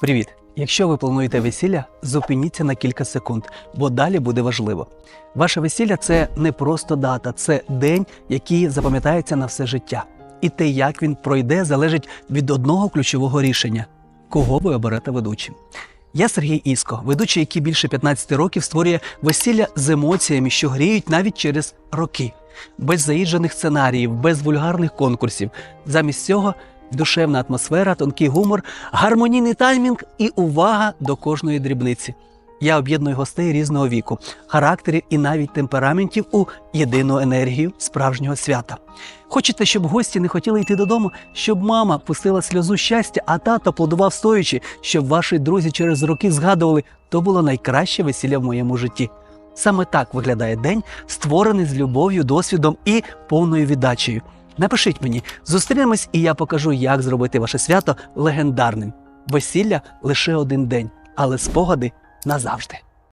Привіт! Якщо ви плануєте весілля, зупиніться на кілька секунд, бо далі буде важливо. Ваше весілля це не просто дата, це день, який запам'ятається на все життя. І те, як він пройде, залежить від одного ключового рішення: кого ви оберете ведучим. Я Сергій Іско, ведучий, який більше 15 років створює весілля з емоціями, що гріють навіть через роки, без заїжджених сценаріїв, без вульгарних конкурсів. Замість цього душевна атмосфера, тонкий гумор, гармонійний таймінг і увага до кожної дрібниці. Я об'єдную гостей різного віку, характерів і навіть темпераментів у єдину енергію справжнього свята. Хочете, щоб гості не хотіли йти додому, щоб мама пустила сльозу щастя, а тато плодував стоячи, щоб ваші друзі через роки згадували, то було найкраще весілля в моєму житті. Саме так виглядає день, створений з любов'ю, досвідом і повною віддачею. Напишіть мені, зустрінемось, і я покажу, як зробити ваше свято легендарним. Весілля лише один день, але спогади назавжди.